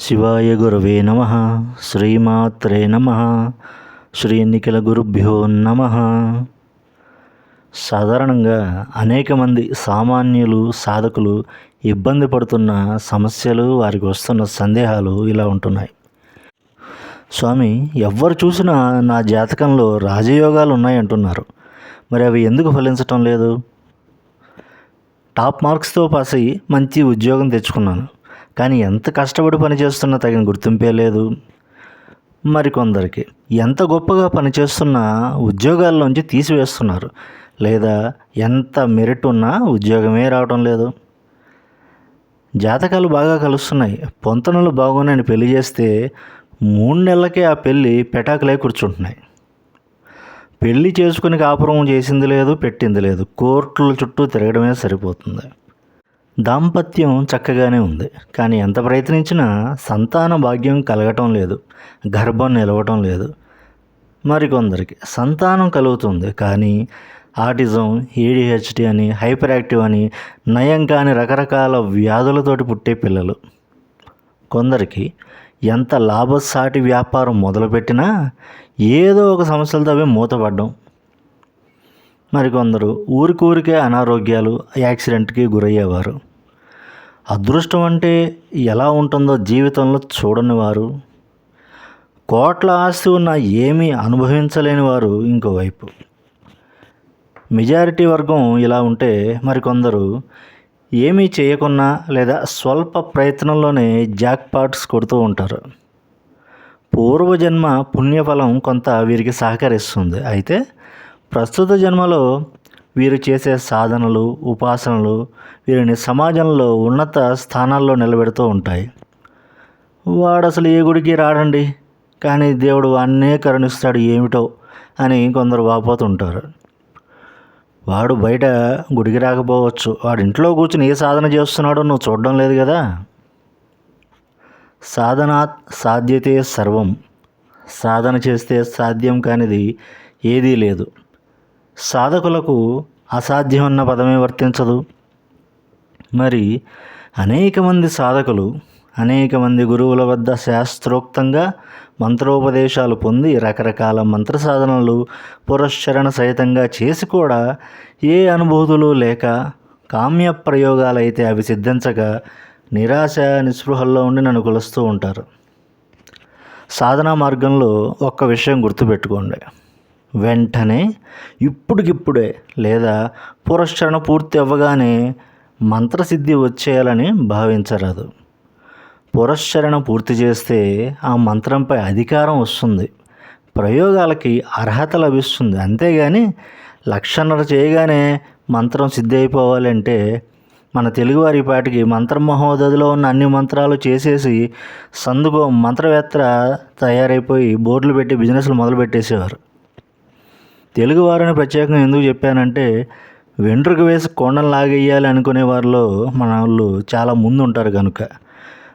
శివాయ గురవే నమ శ్రీమాత్రే నమ శ్రీ నిఖిల గురుభ్యో నమ. సాధారణంగా అనేక మంది సామాన్యులు సాధకులు ఇబ్బంది పడుతున్న సమస్యలు వారికి వస్తున్న సందేహాలు ఇలా ఉంటున్నాయి. స్వామి ఎవ్వరు చూసినా నా జాతకంలో రాజయోగాలు ఉన్నాయంటున్నారు. మరి అవి ఎందుకు ఫలించటం లేదు? టాప్ మార్క్స్తో పాస్ అయ్యి మంచి ఉద్యోగం తెచ్చుకున్నాను. కానీ ఎంత కష్టపడి పనిచేస్తున్నా తగిన గుర్తింపే లేదు. మరికొందరికి ఎంత గొప్పగా పనిచేస్తున్నా ఉద్యోగాల్లోంచి తీసివేస్తున్నారు. లేదా ఎంత మెరిట్ ఉన్నా ఉద్యోగమే రావడం లేదు. జాతకాలు బాగా కలుస్తున్నాయి. పొంతనలు బాగున్నాయని పెళ్ళి చేస్తే మూడు నెలలకే ఆ పెళ్ళి పెటాకులై కూర్చుంటున్నాయి. పెళ్ళి చేసుకుని కాపురం చేసింది లేదు పెట్టింది లేదు. కోర్టుల చుట్టూ తిరగడమే సరిపోతుంది. దాంపత్యం చక్కగానే ఉంది. కానీ ఎంత ప్రయత్నించినా సంతాన భాగ్యం కలగటం లేదు. గర్భం నిలవటం లేదు. మరికొందరికి సంతానం కలుగుతుంది. కానీ ఆటిజం ఏడిహెచ్డి అని హైపర్ యాక్టివ్ అని నయం కాని రకరకాల వ్యాధులతోటి పుట్టే పిల్లలు. కొందరికి ఎంత లాభసాటి వ్యాపారం మొదలుపెట్టినా ఏదో ఒక సమస్యలతో అవి మూతపడ్డం. మరికొందరు ఊరికూరికే అనారోగ్యాలు యాక్సిడెంట్కి గురయ్యేవారు. అదృష్టం అంటే ఎలా ఉంటుందో జీవితంలో చూడని వారు కోట్ల ఆస్తి ఉన్న ఏమీ అనుభవించలేని వారు ఇంకోవైపు. మెజారిటీ వర్గం ఇలా ఉంటే మరికొందరు ఏమీ చేయకున్నా లేదా స్వల్ప ప్రయత్నంలోనే జాక్ పాట్స్ కొడుతూ ఉంటారు. పూర్వజన్మ పుణ్యఫలం కొంత వీరికి సహకరిస్తుంది. అయితే ప్రస్తుత జన్మలో వీరు చేసే సాధనలు ఉపాసనలు వీరిని సమాజంలో ఉన్నత స్థానాల్లో నిలబెడుతూ ఉంటాయి. వాడు అసలు ఏ గుడికి రాడండి? కానీ దేవుడు అన్నే కరుణిస్తాడు ఏమిటో అని కొందరు వాపోతుంటారు. వాడు బయట గుడికి రాకపోవచ్చు. వాడు ఇంట్లో కూర్చుని ఏ సాధన చేస్తున్నాడో నువ్వు చూడడం లేదు కదా? సాధనాత్ సాధ్యతే సర్వం. సాధన చేస్తే సాధ్యం కానిది ఏదీ లేదు. సాధకులకు అసాధ్యం అన్న పదమే వర్తించదు. మరి అనేక మంది సాధకులు అనేక మంది గురువుల వద్ద శాస్త్రోక్తంగా మంత్రోపదేశాలు పొంది రకరకాల మంత్ర సాధనలు పురశ్చరణ సహితంగా చేసి కూడా ఏ అనుభూతులు లేక కామ్య ప్రయోగాలైతే అవి సిద్ధించక నిరాశ నిస్పృహల్లో ఉండి నన్ను కొలుస్తూ ఉంటారు. సాధనా మార్గంలో ఒక్క విషయం గుర్తుపెట్టుకోండి. వెంటనే ఇప్పుడికిప్పుడే లేదా పురశ్చరణ పూర్తి అవ్వగానే మంత్రసిద్ధి వచ్చేయాలని భావించరాదు. పురశ్చరణ పూర్తి చేస్తే ఆ మంత్రంపై అధికారం వస్తుంది. ప్రయోగాలకి అర్హత లభిస్తుంది. అంతేగాని లక్షన్నర చేయగానే మంత్రం సిద్ధి అయిపోవాలంటే మన తెలుగువారి పాటికి మంత్ర మహోదధిలో ఉన్న అన్ని మంత్రాలు చేసేసి సందుకో మంత్రవేత్త తయారైపోయి బోర్డులు పెట్టి బిజినెస్లు మొదలు పెట్టేసేవారు తెలుగువారిని ప్రత్యేకంగా ఎందుకు చెప్పానంటే వెంట్రుక వేసి కొండలు లాగేయాలి అనుకునే వారిలో మన వాళ్ళు చాలా ముందు ఉంటారు కనుక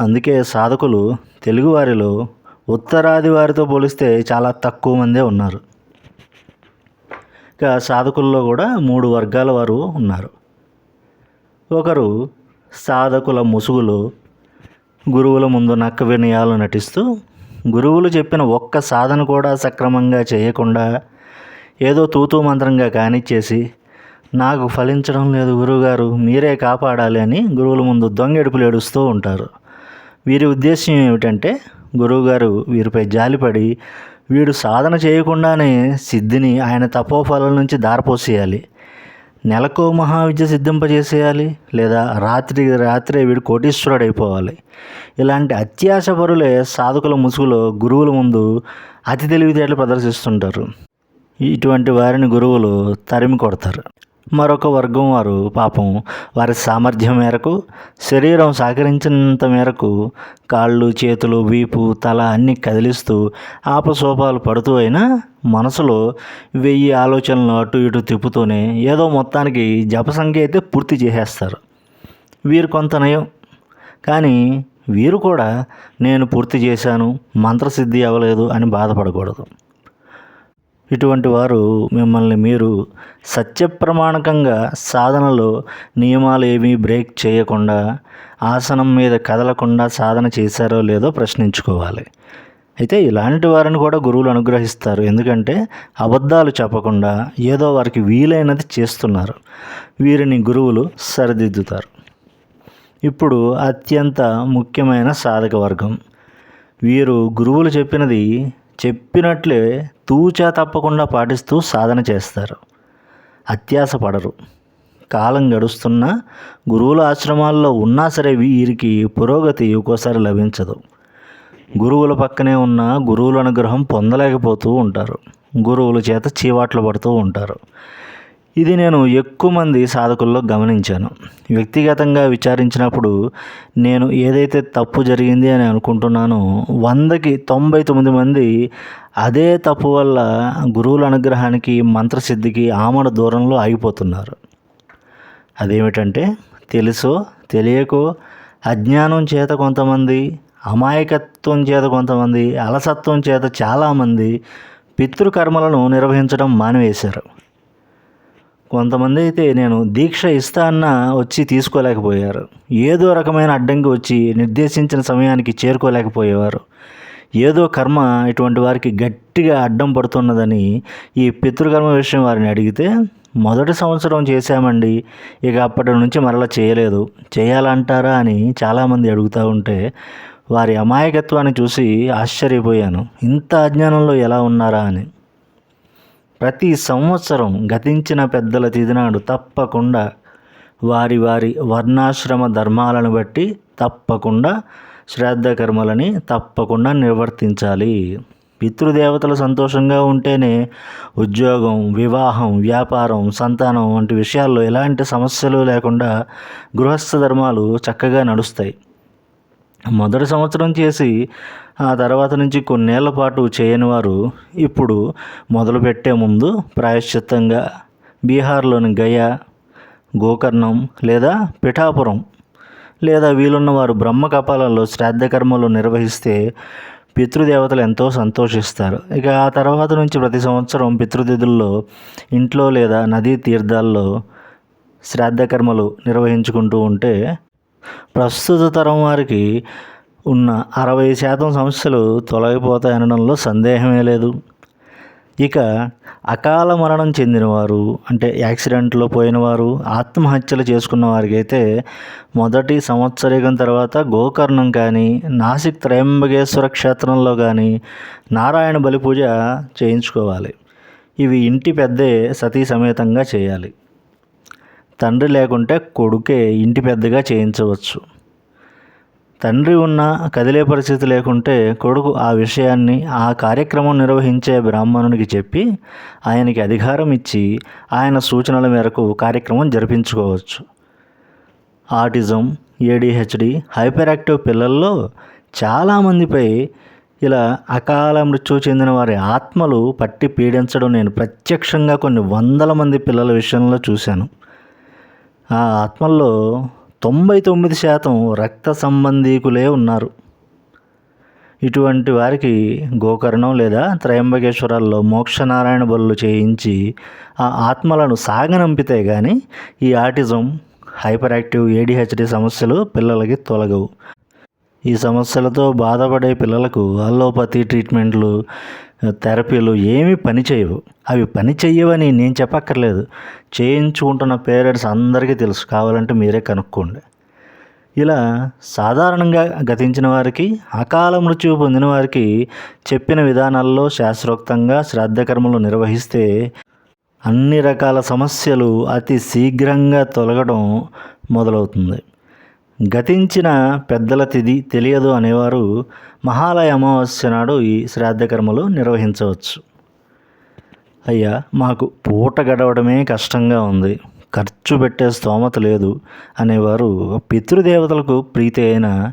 అందుకే సాధకులు తెలుగువారిలో ఉత్తరాది వారితో పోలిస్తే చాలా తక్కువ మందే ఉన్నారు. ఇక సాధకుల్లో కూడా మూడు వర్గాల వారు ఉన్నారు. ఒకరు సాధకుల ముసుగులు గురువుల ముందు నక్క వినయాలు నటిస్తూ గురువులు చెప్పిన ఒక్క సాధన కూడా సక్రమంగా చేయకుండా ఏదో తూతూ మంత్రంగా కానిచ్చేసి నాకు ఫలించడం లేదు గురువుగారు మీరే కాపాడాలి అని గురువుల ముందు దొంగెడుపులు ఏడుస్తూ ఉంటారు. వీరి ఉద్దేశం ఏమిటంటే గురువుగారు వీరిపై జాలిపడి వీడు సాధన చేయకుండానే సిద్ధిని ఆయన తపోఫలం నుంచి దారపోసేయాలి. నెలకో మహావిద్య సిద్ధింపజేసేయాలి లేదా రాత్రి రాత్రే వీడు కోటీశ్వరుడు అయిపోవాలి ఇలాంటి అత్యాశ పరులే సాధకుల ముసుగులో గురువుల ముందు అతి తెలివితేటలు ప్రదర్శిస్తుంటారు. ఇటువంటి వారిని గురువులు తరిమి కొడతారు. మరొక వర్గం వారు పాపం వారి సామర్థ్యం మేరకు శరీరం సహకరించినంత మేరకు కాళ్ళు చేతులు వీపు తల అన్నీ కదిలిస్తూ ఆపసోపాలు పడుతూ అయినా మనసులో వెయ్యి ఆలోచనలు అటు ఇటు తిప్పుతూనే ఏదో మొత్తానికి జప సంఖ్య అయితే పూర్తి చేసేస్తారు. వీరు కొంత నయం. కానీ వీరు కూడా నేను పూర్తి చేశాను మంత్రసిద్ధి అవ్వలేదు అని బాధపడకూడదు. ఇటువంటి వారు మిమ్మల్ని మీరు సత్యప్రమాణకంగా సాధనలో నియమాలు ఏమీ బ్రేక్ చేయకుండా ఆసనం మీద కదలకుండా సాధన చేశారో లేదో ప్రశ్నించుకోవాలి. అయితే ఇలాంటి వారిని కూడా గురువులు అనుగ్రహిస్తారు. ఎందుకంటే అబద్ధాలు చెప్పకుండా ఏదో వారికి వీలైనది చేస్తున్నారు. వీరిని గురువులు సరిదిద్దుతారు. ఇప్పుడు అత్యంత ముఖ్యమైన సాధక వర్గం వీరు గురువులు చెప్పినది చెప్పినట్లే తూచా తప్పకుండా పాటిస్తూ సాధన చేస్తారు. అత్యాస పడరు. కాలం గడుస్తున్నా గురువుల ఆశ్రమాల్లో ఉన్నా సరే వీరికి పురోగతి ఒక్కోసారి లభించదు. గురువుల పక్కనే ఉన్న గురువుల అనుగ్రహం పొందలేకపోతూ ఉంటారు. గురువుల చేత చీవాట్లు పడుతూ ఉంటారు. ఇది నేను ఎక్కువ మంది సాధకుల్లో గమనించాను. వ్యక్తిగతంగా విచారించినప్పుడు నేను ఏదైతే తప్పు జరిగింది అని అనుకుంటున్నానో వందకి తొంభై తొమ్మిది మంది అదే తప్పు వల్ల గురువుల అనుగ్రహానికి మంత్రసిద్ధికి ఆమడ దూరంలో ఆగిపోతున్నారు. అదేమిటంటే తెలుసో తెలియకో అజ్ఞానం చేత కొంతమంది అమాయకత్వం చేత కొంతమంది అలసత్వం చేత చాలామంది పితృకర్మలను నిర్వహించడం మానివేశారు. కొంతమంది అయితే నేను దీక్ష ఇస్తా అన్న వచ్చి తీసుకోలేకపోయారు. ఏదో రకమైన అడ్డంకి వచ్చి నిర్దేశించిన సమయానికి చేరుకోలేకపోయేవారు. ఏదో కర్మ ఇటువంటి వారికి గట్టిగా అడ్డం పడుతున్నదని ఈ పితృకర్మ విషయం వారిని అడిగితే మొదటి సంవత్సరం చేశామండి ఇక అప్పటి నుంచి మరలా చేయలేదు. చేయాలంటారా? అని చాలామంది అడుగుతూ ఉంటే వారి అమాయకత్వాన్ని చూసి ఆశ్చర్యపోయాను. ఇంత అజ్ఞానంలో ఎలా ఉన్నారా? అని. ప్రతి సంవత్సరం గతించిన పెద్దల తిదినాడు తప్పకుండా వారి వారి వర్ణాశ్రమ ధర్మాలను బట్టి తప్పకుండా శ్రాద్ధ కర్మలని తప్పకుండా నిర్వర్తించాలి. పితృదేవతలు సంతోషంగా ఉంటేనే ఉద్యోగం వివాహం వ్యాపారం సంతానం వంటి విషయాల్లో ఎలాంటి సమస్యలు లేకుండా గృహస్థ ధర్మాలు చక్కగా నడుస్తాయి. మొదటి సంవత్సరం చేసి ఆ తర్వాత నుంచి కొన్నేళ్ళ పాటు చేయని వారు ఇప్పుడు మొదలుపెట్టే ముందు ప్రాయశ్చిత్తంగా బీహార్లోని గయా గోకర్ణం లేదా పిఠాపురం లేదా వీలున్న వారు బ్రహ్మ కపాలలో శ్రాద్ధ కర్మలు నిర్వహిస్తే పితృదేవతలు ఎంతో సంతోషిస్తారు. ఇక ఆ తర్వాత నుంచి ప్రతి సంవత్సరం పితృతిథుల్లో ఇంట్లో లేదా నదీ తీర్థాల్లో శ్రాద్ధ కర్మలు నిర్వహించుకుంటూ ఉంటే ప్రస్తుత తరం వారికి ఉన్న అరవై శాతం సమస్యలు తొలగిపోతాయనడంలో సందేహమే లేదు. ఇక అకాల మరణం చెందినవారు అంటే యాక్సిడెంట్లో పోయినవారు ఆత్మహత్యలు చేసుకున్న వారికి అయితే మొదటి సంవత్సరీకం తర్వాత గోకర్ణం కానీ నాసిక్ త్రయంబకేశ్వర క్షేత్రంలో కానీ నారాయణ బలి పూజ చేయించుకోవాలి. ఇవి ఇంటి పెద్దే సతీ సమేతంగా చేయాలి. తండ్రి లేకుంటే కొడుకే ఇంటి పెద్దగా చేయించవచ్చు. తండ్రి ఉన్న కదిలే పరిస్థితి లేకుంటే కొడుకు ఆ విషయాన్ని ఆ కార్యక్రమం నిర్వహించే బ్రాహ్మణునికి చెప్పి ఆయనకి అధికారం ఇచ్చి ఆయన సూచనల మేరకు కార్యక్రమం జరిపించుకోవచ్చు. ఆటిజం ఏడిహెచ్డి హైపర్ యాక్టివ్ పిల్లల్లో చాలామందిపై ఇలా అకాల మృత్యు చెందిన వారి ఆత్మలు పట్టి పీడించడం నేను ప్రత్యక్షంగా కొన్ని వందల మంది పిల్లల విషయంలో చూశాను. ఆ ఆత్మల్లో తొంభై తొమ్మిది శాతం రక్త సంబంధీకులే ఉన్నారు. ఇటువంటి వారికి గోకర్ణం లేదా త్రయంబకేశ్వరాల్లో మోక్షనారాయణ బలు చేయించి ఆ ఆత్మలను సాగనంపితే కానీ ఈ ఆటిజం హైపర్ యాక్టివ్ ఏడిహెచ్డి సమస్యలు పిల్లలకి తొలగవు. ఈ సమస్యలతో బాధపడే పిల్లలకు అల్లోపతి ట్రీట్మెంట్లు థెరపీలు ఏమీ పని చేయవు. అవి పని చెయ్యవని నేను చెప్పక్కర్లేదు. చేయించుకుంటున్న పేరెంట్స్ అందరికీ తెలుసు. కావాలంటే మీరే కనుక్కోండి. ఇలా సాధారణంగా గతించిన వారికి అకాల మృత్యువు పొందిన వారికి చెప్పిన విధానాల్లో శాస్త్రోక్తంగా శ్రాద్ధకర్మలు నిర్వహిస్తే అన్ని రకాల సమస్యలు అతి శీఘ్రంగా తొలగడం మొదలవుతుంది. గతించిన పెద్దల తిథి తెలియదు అనేవారు మహాలయ అమావాస్య నాడు ఈ శ్రాద్ధకర్మలు నిర్వహించవచ్చు. అయ్యా మాకు పూట గడవడమే కష్టంగా ఉంది. ఖర్చు పెట్టే స్తోమత లేదు అనేవారు పితృదేవతలకు ప్రీతి అయిన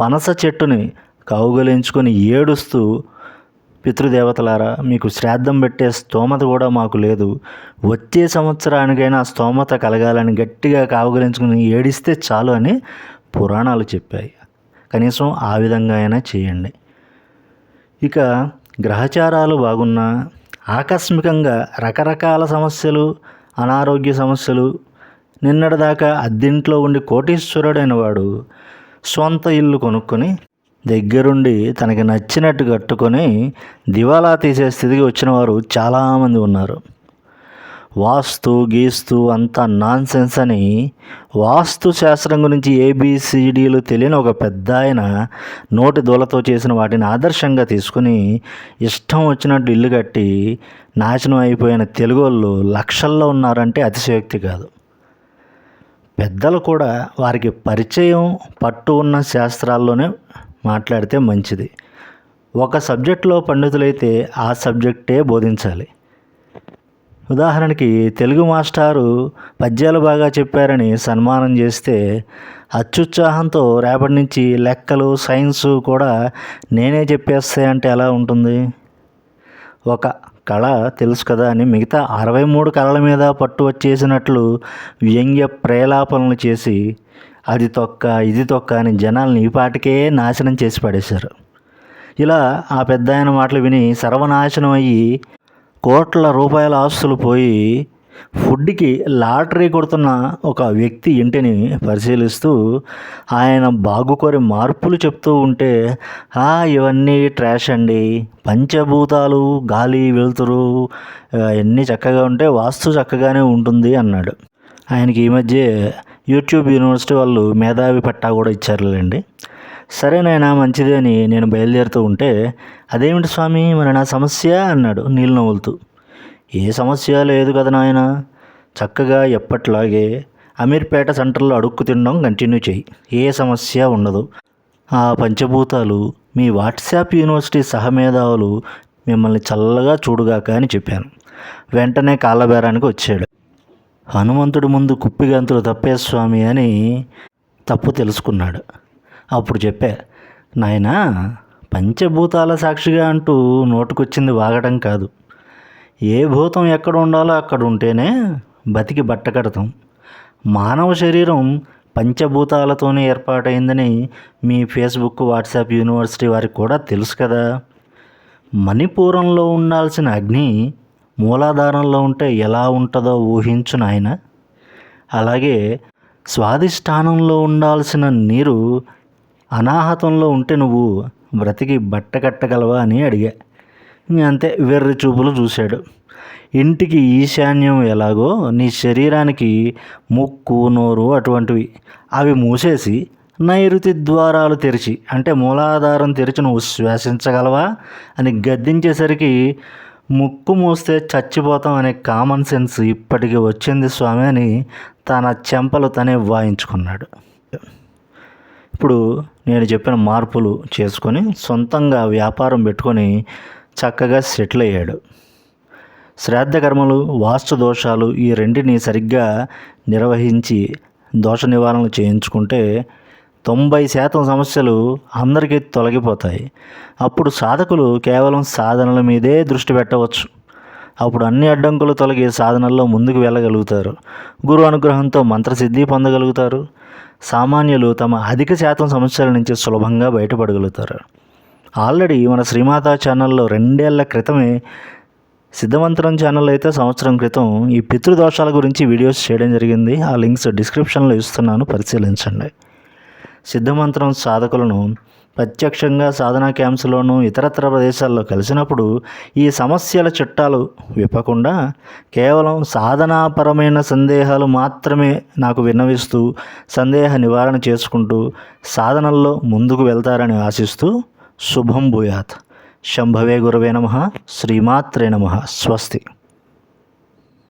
పనస చెట్టుని కౌగలించుకొని ఏడుస్తూ పితృదేవతలారా మీకు శ్రాద్ధం పెట్టే స్తోమత కూడా మాకు లేదు. వచ్చే సంవత్సరానికైనా స్తోమత కలగాలని గట్టిగా కావగలించుకుని ఏడిస్తే చాలు అని పురాణాలు చెప్పాయి. కనీసం ఆ విధంగా అయినా చేయండి. ఇక గ్రహచారాలు బాగున్నా ఆకస్మికంగా రకరకాల సమస్యలు అనారోగ్య సమస్యలు నిన్నటిదాకా అద్దింట్లో ఉండి కోటీశ్వరుడైన వాడు సొంత ఇల్లు కొనుక్కొని దగ్గరుండి తనకి నచ్చినట్టు కట్టుకొని దివాలా తీసే స్థితికి వచ్చిన వారు చాలామంది ఉన్నారు. వాస్తు గీస్తు అంతా నాన్ సెన్స్ అని వాస్తు శాస్త్రం గురించి ఏబిసిడీలు తెలియని ఒక పెద్ద ఆయన నోటి దూలతో చేసిన వాటిని ఆదర్శంగా తీసుకుని ఇష్టం వచ్చినట్టు ఇల్లు కట్టి నాశనం అయిపోయిన తెలుగు వాళ్ళు లక్షల్లో ఉన్నారంటే అతిశయోక్తి కాదు. పెద్దలు కూడా వారికి పరిచయం పట్టు ఉన్న శాస్త్రాల్లోనే మాట్లాడితే మంచిది. ఒక సబ్జెక్టులో పండితులైతే ఆ సబ్జెక్టే బోధించాలి. ఉదాహరణకి తెలుగు మాస్టారు పద్యాలు బాగా చెప్పారని సన్మానం చేస్తే అత్యుత్సాహంతో రేపటి నుంచి లెక్కలు సైన్సు కూడా నేనే చెప్పేస్తాయంటే ఎలా ఉంటుంది? ఒక కళ తెలుసు కదా అని మిగతా అరవై మూడు కళల మీద పట్టు వచ్చేసినట్లు వ్యంగ్య ప్రేలాపనలు చేసి అది తొక్క ఇది తొక్క అని జనాల్ని ఈ పాటికే నాశనం చేసి పడేశారు. ఇలా ఆ పెద్ద ఆయన మాటలు విని సర్వనాశనం అయ్యి కోట్ల రూపాయల ఆస్తులు పోయి ఫుడ్కి లాటరీ కొడుతున్న ఒక వ్యక్తి ఇంటిని పరిశీలిస్తూ ఆయన బాగుకోరి మార్పులు చెప్తూ ఉంటే "ఆ, ఇవన్నీ ట్రాష్ అండి. పంచభూతాలు గాలి వెలుతురు అన్నీ చక్కగా ఉంటే వాస్తు చక్కగానే ఉంటుంది అన్నాడు. ఆయనకి ఈ మధ్య యూట్యూబ్ యూనివర్సిటీ వాళ్ళు మేధావి పట్టా కూడా ఇచ్చారులేండి. సరేనైనా మంచిదే అని నేను బయలుదేరుతూ ఉంటే అదేమిటి స్వామి మరి నా సమస్య? అన్నాడు నీళ్ళు నవ్వులుతూ. ఏ సమస్య? లేదు కదా నాయన. చక్కగా ఎప్పట్లాగే అమీర్పేట సెంటర్లో అడుక్కు తినడం కంటిన్యూ చేయి. ఏ సమస్య ఉండదు. ఆ పంచభూతాలు మీ వాట్సాప్ యూనివర్సిటీ సహమేధావులు మిమ్మల్ని చల్లగా చూడుగాక అని చెప్పాను. వెంటనే కాళ్ళబేరానికి వచ్చాడు. హనుమంతుడి ముందు కుప్పిగంతులు తప్పే స్వామి అని తప్పు తెలుసుకున్నాడు. అప్పుడు చెప్పా నాయనా పంచభూతాల సాక్షిగా అంటూ నోటుకొచ్చింది వాగడం కాదు. ఏ భూతం ఎక్కడ ఉండాలో అక్కడ ఉంటేనే బతికి బట్ట కడతాం. మానవ శరీరం పంచభూతాలతోనే ఏర్పాటైందని మీ ఫేస్బుక్ వాట్సాప్ యూనివర్సిటీ వారికి కూడా తెలుసు కదా. మణిపూరంలో ఉండాల్సిన అగ్ని మూలాధారంలో ఉంటే ఎలా ఉంటుందో ఊహించు నాయన. అలాగే స్వాధిష్టానంలో ఉండాల్సిన నీరు అనాహతంలో ఉంటే నువ్వు బ్రతికి బట్ట కట్టగలవా అని అడిగా. అంతే వెర్రి చూపులు చూశాడు. ఇంటికి ఈశాన్యం ఎలాగో నీ శరీరానికి ముక్కు నోరు అటువంటివి. అవి మూసేసి నైరుతి ద్వారాలు తెరిచి అంటే మూలాధారం తెరిచి నువ్వు శ్వాసించగలవా అని గద్దించేసరికి ముక్కు మూస్తే చచ్చిపోతాం అనే కామన్ సెన్స్ ఇప్పటికి వచ్చింది స్వామి అని తన చెంపలు తనే వాయించుకున్నాడు. ఇప్పుడు నేను చెప్పిన మార్పులు చేసుకొని సొంతంగా వ్యాపారం పెట్టుకొని చక్కగా సెటిల్ అయ్యాడు. శ్రాద్ధ కర్మలు వాస్తు దోషాలు ఈ రెంటిని సరిగ్గా నిర్వహించి దోష నివారణ చేయించుకుంటే తొంభై శాతం సమస్యలు అందరికీ తొలగిపోతాయి. అప్పుడు సాధకులు కేవలం సాధనల మీదే దృష్టి పెట్టవచ్చు. అప్పుడు అన్ని అడ్డంకులు తొలగి సాధనల్లో ముందుకు వెళ్ళగలుగుతారు. గురు అనుగ్రహంతో మంత్రసిద్ధి పొందగలుగుతారు. సామాన్యులు తమ అధిక శాతం సమస్యల నుంచి సులభంగా బయటపడగలుగుతారు. ఆల్రెడీ మన శ్రీమాత ఛానల్లో రెండేళ్ళ క్రితమే సిద్ధమంత్రం ఛానల్ అయితే సంవత్సరం క్రితం ఈ పితృదోషాల గురించి వీడియోస్ చేయడం జరిగింది. ఆ లింక్స్ డిస్క్రిప్షన్లో ఇస్తున్నాను పరిశీలించండి. సిద్ధమంత్రం సాధకులను ప్రత్యక్షంగా సాధనా క్యాంప్స్లోనూ ఇతరత్ర ప్రదేశాల్లో కలిసినప్పుడు ఈ సమస్యల చట్టాలు విప్పకుండా కేవలం సాధనాపరమైన సందేహాలు మాత్రమే నాకు విన్నవిస్తూ సందేహ నివారణ చేసుకుంటూ సాధనల్లో ముందుకు వెళ్తారని ఆశిస్తూ శుభం భూయాత్. శంభవే గురవే నమ. శ్రీమాత్రే నమ. స్వస్తి.